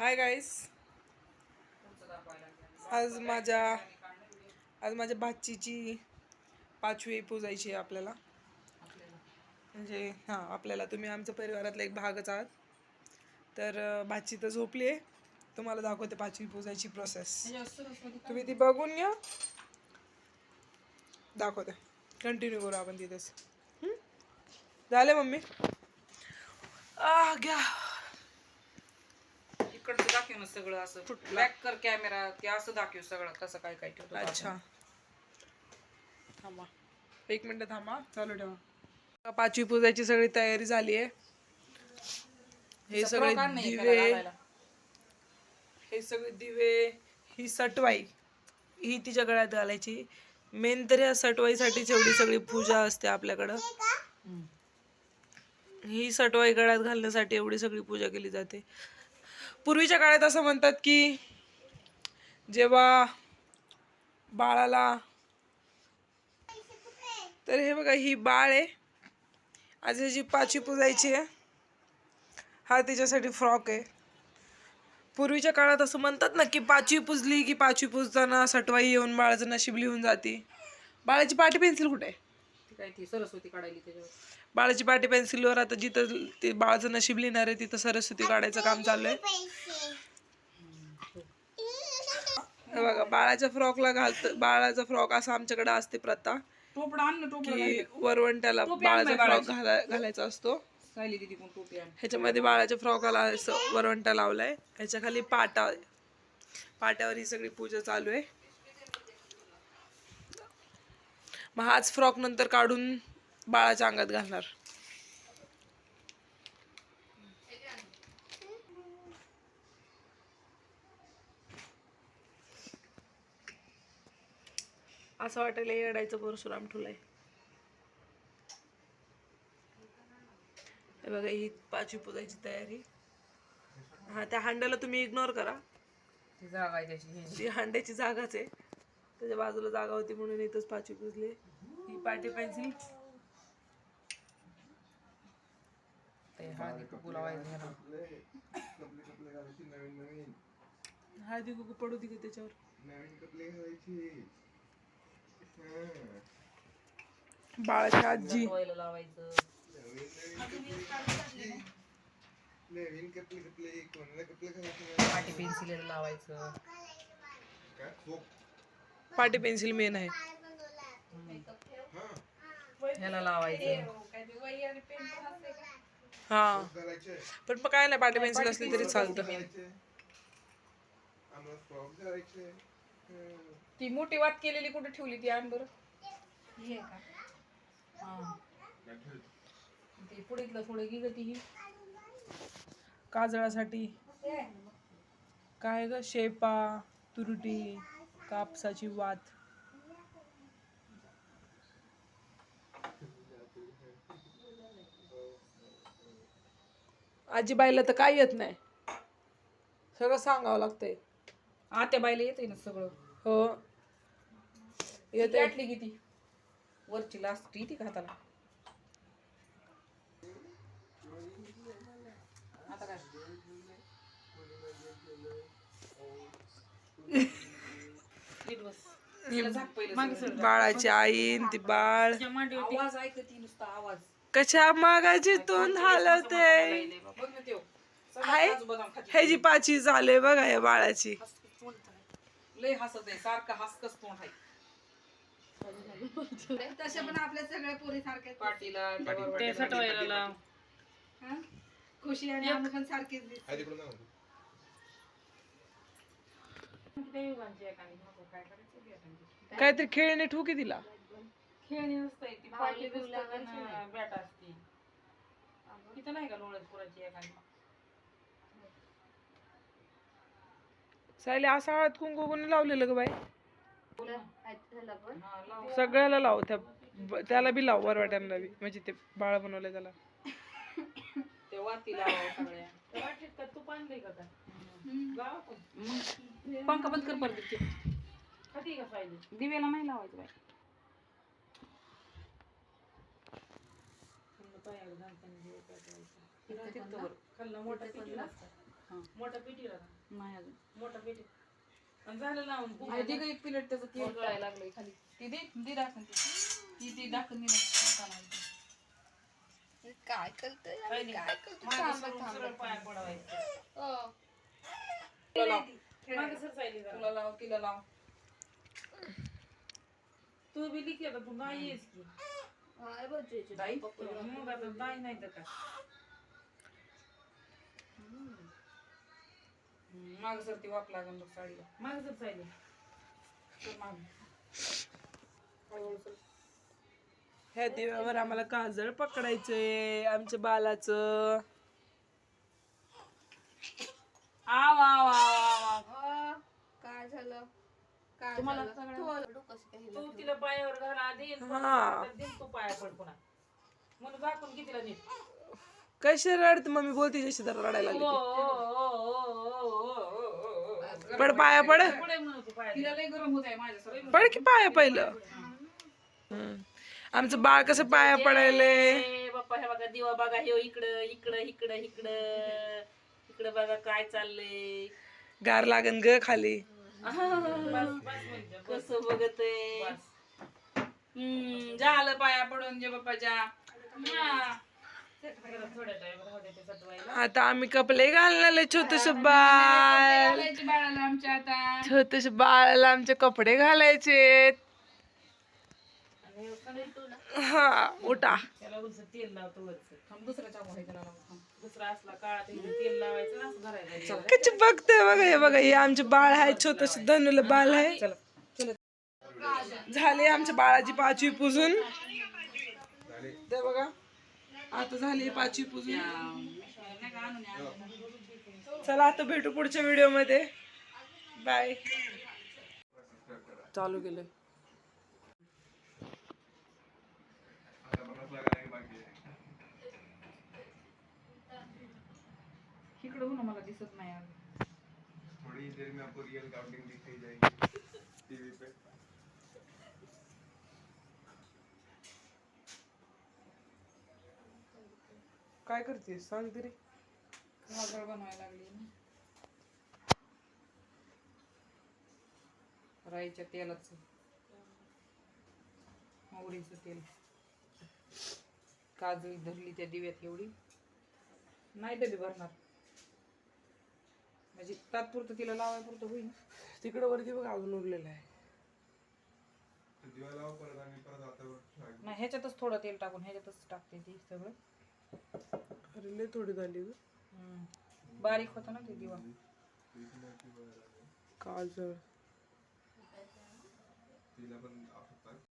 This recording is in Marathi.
हाय गाईस आज माझ्या आज माझ्या भाचीची पाचवी पूजायची आहे आपल्याला. म्हणजे हां आपल्याला तुम्ही आमच्या परिवारातला एक भागच आहात. तर भाची तर झोपली आहे. तुम्हाला दाखवते पाचवी पूजायची प्रोसेस तुम्ही ती बघून घ्या. दाखवते. कंटिन्यू करू आपण तिथेच. झाले मम्मी? आ घ्या. ना सगळं असं बॅक कर कॅमेरा ते असं दाखव सगळं कसं काय काय ठेवतो अच्छा. थांबा. एक मिनिट थांबा. चालू ठेवा. पाचवी पूजायची सगळी तयारी झाली आहे. हे सगळे दिवे. हे सगळे दिवे ही सटवाई. ही तिच्या गळ्यात घालायची. मेन तर ह्या सटवाईसाठीच एवढी सगळी पूजा असते आपल्याकडं. ही सटवाई गळ्यात घालण्यासाठी एवढी सगळी पूजा केली जाते. पूर्वीच्या काळात असं म्हणतात की जेव्हा बाळाला तर हे बघा ही बाळ आहे. आज ह्याची पाचवी पुजायची आहे. हा तिच्यासाठी फ्रॉक आहे. पूर्वीच्या काळात असं म्हणतात ना की पाचवी पुजली की पाचवी पुजताना सटवाई येऊन बाळाचं नशीब लिहून जाते. बाळाची पाटी पेन्सिल कुठे आहे? ती काय ती सरस्वती काढायली त्याच्यावर. बाळाची पाटी पेन्सिलवर आता जिथं ते बाळाचं नशीब लिहिणार आहे तिथं सरस्वती काढायचं काम चालू आहे बघा बाळाच्या फ्रॉकला घालत बाळाचा फ्रॉक असा आमच्याकडे असते प्रथा की वरवंट्याला बाळाचा फ्रॉक घाला घालायचा असतो. ह्याच्यामध्ये बाळाच्या फ्रॉकाला असं वरवंटा लावलाय. ह्याच्या खाली पाटा. पाट्यावर ही सगळी पूजा चालू आहे. मग हाच फ्रॉक नंतर काढून बाळाच्या अंगात घालणार. असं वाटायला येडायचं परशुराम ठुलाय हे बघा ही पाचवी पुजायची तयारी. हा त्या हांड्याला तुम्ही इग्नोर करा. ती जागा त्याची हे. हांड्याची जागाच आहे. त्याच्या बाजूला जागा होती म्हणून इथंच पाचवी पुजली. ही पाटी पेन्सिल. ते हळदी कुकू लावायचं ह्याला. हळदी कुकू पडू दे का त्याच्यावर बाळाची आजी धुवायला लावायचं। नवीन कपले कपले कोणाला कपले घालायचे पाटी पेन्सिल लावायचं पाटी पेन्सिल मेन आहे ह्याला लावायचं हा. पण मग काय नाही पाटी पेन्सिल असली तरी चालतं. ती मोठी वात केलेली कुठे ठेवली ती आण बरं. हा. ते पुढीतलं थोडं घे ग ती ही. काजळासाठी काय ग? शेपा तुरटी कापसाची वात. आजीबाईला तर काय येत नाही. सगळं सांगावं लागतंय. आत्या बायला येते ना सगळं. हो. येते किती वरची लास्ट ती का हाताला आता काय? नीट बस. तिला झाक पहिलं सगळं. बाळाची आई न ती बाळ. आवाज ऐकती नुसता आवाज. कशा मागाची तोंड हलवते. हाय खाते. ह्याची पाचवी झाले बघा या बाळाची. लय हसत आहे. सारखं हसकस तोंड आहे. तसे पण आपल्या सगळ्या पोरी सारख्या पाटीला ते सटवायला खुशी आणि आम्ही पण सारखेच दिसतो. काहीतरी खेळणे ठोकी तिला खेळणी नसतंय ती पाटी बॅट असते. तिथं नाही का लोळत पुराची एखादी? सायले असा हळद कुंकू कोणी लावलेलं ग बाई? हा लाव. सगळ्याला लाव त्या ब- त्याला बी लाव वरवाट्यांना बी. म्हणजे ते बाळ बनवलंय त्याला. ते वाती लावा सगळ्या. वाटीत का तू का काय. पंखा बंद कर परत. ते. खाती का पाहिजे दिव्याला नाही लावायचं बाय पायावर घालताना दिवे पेटवायचे. इथं तिथं वर. खालनं मोठा किती असतात हा. मोठा पेटी का नाही अजून मोठा पेटी आणि झालं लावून दे गं एक प्लेट त्याचं तेल गळायला लागलंय खाली ती दे ती दाखवून ती ती ती दाखवून दे ना कामाला. काय करतोय काय नाही. काय करतोय मागं थांबा, सरून थांबा. सरळ पाया पडावायचं हो. मागं सरसायली जरा. तुला लाव तिला लाव तू बी लिखी आता तू नाही येस की मग सर ती वाप बघ साडीला मागं तर माग ह्या दिव्यावर आम्हाला काजळ पकडायचंय आमच्या बालाचं. आव आव आव आव काय झालं? तुम्हाला तू तिला पायावर घाला दे हा. तू पाया पड पुन्हा. म्हणून झाकून कितीला नीट. कशी रडत? मम्मी बोलती जशी तर रडायला लागली. पड पाया पड. पुढे म्हणू तू पाया तिला लय गरम होत आहे माझ्या पड की पाया पहिलं? हम्म. आमचं बाळ कसं पाया पडायलंय ए, बाप्पा हे बघा दिवा बघा हे इकडं इकडं इकडं इकडं. इकडं बघा काय चाललंय. गार लागन ग खाली. बस बस म्हणजे, बस, कसं बघत. हम्म झालं पाया पडून जे हा. सटवायला आता आम्ही कपडे घालणार छोटस बाळ घालायची बाळाला आमच्या आता छोटस बाळाला आमचे कपडे घालायचे आणि हे हा उठा त्याला उलस तेल लावतो वरचं थांब, दुसरा चाकू आहे त्याला लावू. थांब. दुसरा असला काळा तर इथे तेल लावायचं ना असं धरायचं कच बघते बघा हे बघा हे आमचे बाळ आहे छोटस धनुला बाळ आहे झाले आमच्या बाळाची पाचवी पुजून. ते बघा. आता झाली पाचवी पुजून. चला आता भेटू पुढच्या व्हिडिओमध्ये. बाय चालू केलं आता बनस लगाने के बाकी है इकडं हो ना मला दिसत नाही. थोड़ी देर में आपको रियल काउंटिंग दिखाई जाएगी टीवी पे. काय करते सांग तरी. काजळ बनवायला लागली ना. राईच्या तेलाचं. मोहरीचं तेल. काजळी धरली त्या दिव्यात एवढी. नाही डबी भरणार. म्हणजे तात्पुरतं तिला लावायपुरतं होईल. तिकडं वरती बघ अजून उरलेलं आहे. तो दिवा लावा परत आणि परत आता वर नाही ह्याच्यातच थोडं तेल टाकून ह्याच्यातच टाकते ती सगळं. अरे लय थोडी झाली ग. हम्म. बारीक होता ना ते दिवा. काजळ. तिला पण